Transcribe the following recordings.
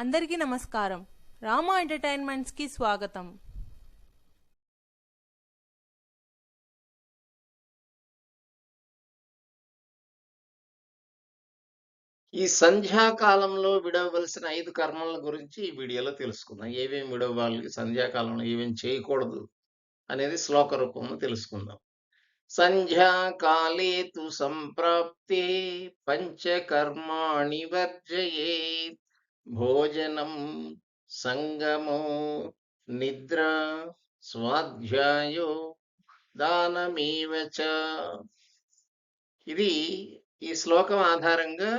అందరికీ నమస్కారం. రామా ఎంటర్టైన్మెంట్స్కి స్వాగతం. ఈ సంధ్యాకాలంలో విడవలసిన ఐదు కర్మల గురించి ఈ వీడియోలో తెలుసుకుందాం. ఏమేమి విడవాలి సంధ్యాకాలంలో ఏమేమి చేయకూడదు అనేది శ్లోక రూపంలో తెలుసుకుందాం. సంధ్యాకాలే తు సంప్రాప్తే పంచకర్మాణి వర్జయేత్. భోజనం సంగమో నిద్ర స్వాధ్యాయో దానమీవచ ఇది ఈ శ్లోకం ఆధారంగా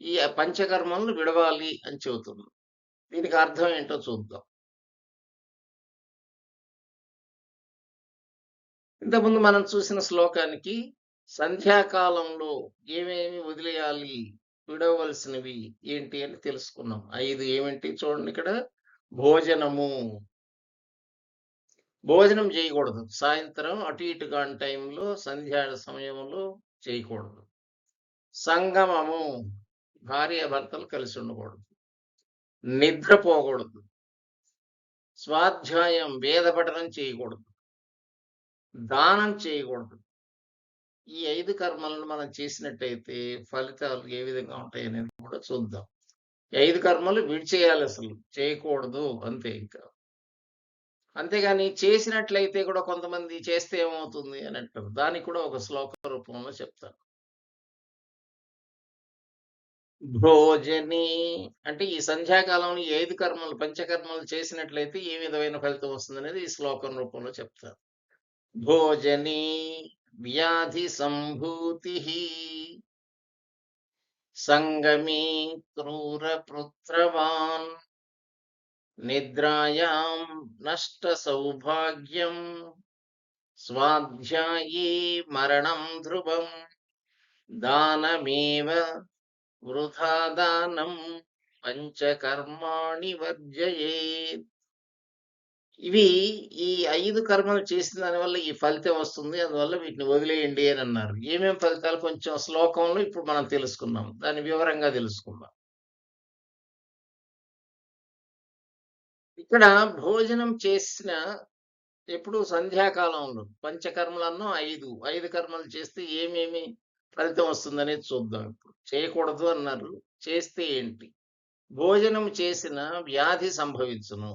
ఈ పంచకర్మలను విడవాలి అని చెబుతుంది. దీనికి అర్థం ఏంటో చూద్దాం. ఇంతకుముందు మనం చూసిన శ్లోకానికి సంధ్యాకాలంలో ఏమేమి వదిలేయాలి? విడవలసినవి ఏంటి అని తెలుసుకున్నాం. ఐదు ఏమిటి చూడండి ఇక్కడ. భోజనము. భోజనం చేయకూడదు. సాయంత్రం అటు ఇటు కాని టైంలో సంధ్యా సమయంలో చేయకూడదు. సంగమము. భార్య భర్తలు కలిసి ఉండకూడదు. నిద్రపోకూడదు స్వాధ్యాయం వేద పఠనం చేయకూడదు. దానం చేయకూడదు. ఈ ఐదు కర్మలను మనం చేసినట్టయితే ఫలితాలు ఏ విధంగా ఉంటాయి అనేది కూడా చూద్దాం. ఐదు కర్మలు విడిచేయాలి అసలు చేయకూడదు అంతే ఇంకా. అంతేగాని చేసినట్లయితే కూడా కొంతమంది చేస్తే ఏమవుతుంది అని అంటారు. దానికి కూడా ఒక శ్లోక రూపంలో చెప్తాను భోజని అంటే ఈ సంధ్యాకాలంలో ఈ ఐదు కర్మలు పంచకర్మలు చేసినట్లయితే ఏ విధమైన ఫలితం వస్తుంది అనేది ఈ శ్లోకం రూపంలో చెప్తారు. భోజని व्याधिसम्भूतिः। सङ्गमी क्रूरपुत्रवान्। निद्रायां नष्टसौभाग्यम्। स्वाध्यायी मरणं ध्रुवम्। दानमेव वृथा दानम् पञ्चकर्माणि वर्जयेत्। ఇవి ఈ ఐదు కర్మలు చేసిన దానివల్ల ఈ ఫలితం వస్తుంది. అందువల్ల వీటిని వదిలేయండి అని అన్నారు. ఏమేం ఫలితాలు? కొంచెం శ్లోకంలో ఇప్పుడు మనం తెలుసుకున్నాం దాని వివరంగా తెలుసుకుందాం. ఇక్కడ భోజనం చేసిన ఎప్పుడు సంధ్యాకాలంలో పంచకర్మలన్నో ఐదు ఐదు కర్మలు చేస్తే ఏమేమి ఫలితం వస్తుందనేది చూద్దాం. ఇప్పుడు చేయకూడదు అన్నారు. చేస్తే ఏంటి? భోజనం చేసిన వ్యాధి సంభవించును.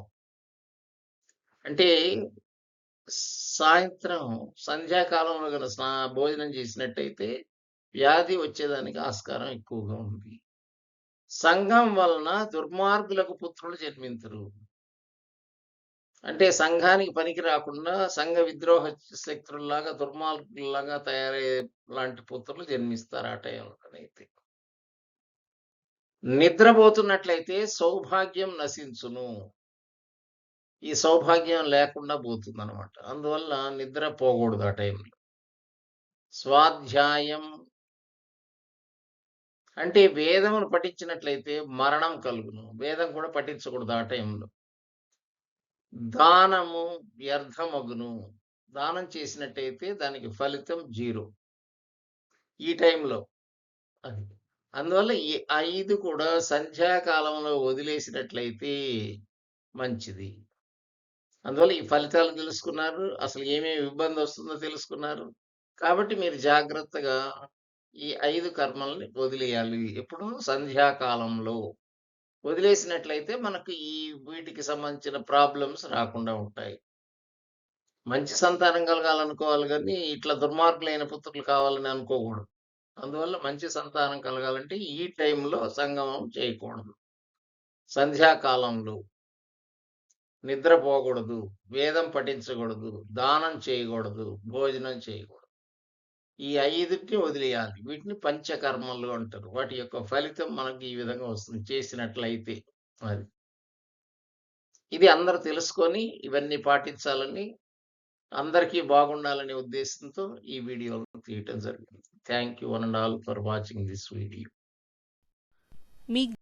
అంటే సాయంత్రం సంధ్యాకాలంలో గల స్నా భోజనం చేసినట్టయితే వ్యాధి వచ్చేదానికి ఆస్కారం ఎక్కువగా ఉంది. సంఘం వలన దుర్మార్గులకు పుత్రులు జన్మించరు అంటే సంఘానికి పనికి రాకుండా సంఘ విద్రోహ శక్తుల్లాగా దుర్మార్గుల్లాగా తయారయ్యే లాంటి పుత్రులు జన్మిస్తారు ఆ టైంలోనైతే. నిద్రపోతున్నట్లయితే సౌభాగ్యం నశించును. ఈ సౌభాగ్యం లేకుండా పోతుందన్నమాట. అందువల్ల నిద్ర పోకూడదు ఆ టైంలో. స్వాధ్యాయం. అంటే వేదమును పఠించినట్లయితే మరణం కలుగును. వేదం కూడా పఠించకూడదు ఆ టైంలో. దానము వ్యర్థమగును. దానం చేసినట్టయితే దానికి ఫలితం జీరో. ఈ టైంలో. అది. అందువల్ల ఈ ఐదు కూడా సంధ్యాకాలంలో వదిలేసినట్లయితే మంచిది. అందువల్ల ఈ ఫలితాలు తెలుసుకున్నారు అసలు ఏమేమి ఇబ్బంది వస్తుందో తెలుసుకున్నారు. కాబట్టి మీరు జాగ్రత్తగా ఈ ఐదు కర్మల్ని వదిలేయాలి. ఎప్పుడు సంధ్యాకాలంలో వదిలేసినట్లయితే మనకు ఈ వీటికి సంబంధించిన ప్రాబ్లమ్స్ రాకుండా ఉంటాయి. మంచి సంతానం కలగాలనుకోవాలి కానీ ఇట్లా దుర్మార్గులైన పుత్రులు కావాలని అనుకోకూడదు. అందువల్ల మంచి సంతానం కలగాలంటే ఈ టైంలో సంగమం చేయకూడదు. సంధ్యాకాలంలో నిద్రపోకూడదు వేదం పఠించకూడదు దానం చేయకూడదు భోజనం చేయకూడదు. ఈ ఐదుటిని వదిలేయాలి. వీటిని పంచకర్మలు అంటారు. వాటి యొక్క ఫలితం మనకి ఈ విధంగా వస్తుంది. చేసినట్లయితే అది. ఇది అందరు తెలుసుకొని ఇవన్నీ పాటించాలని అందరికీ బాగుండాలనే ఉద్దేశంతో ఈ వీడియోను తీయటం జరిగింది. Thank you one and all for watching this video మీకు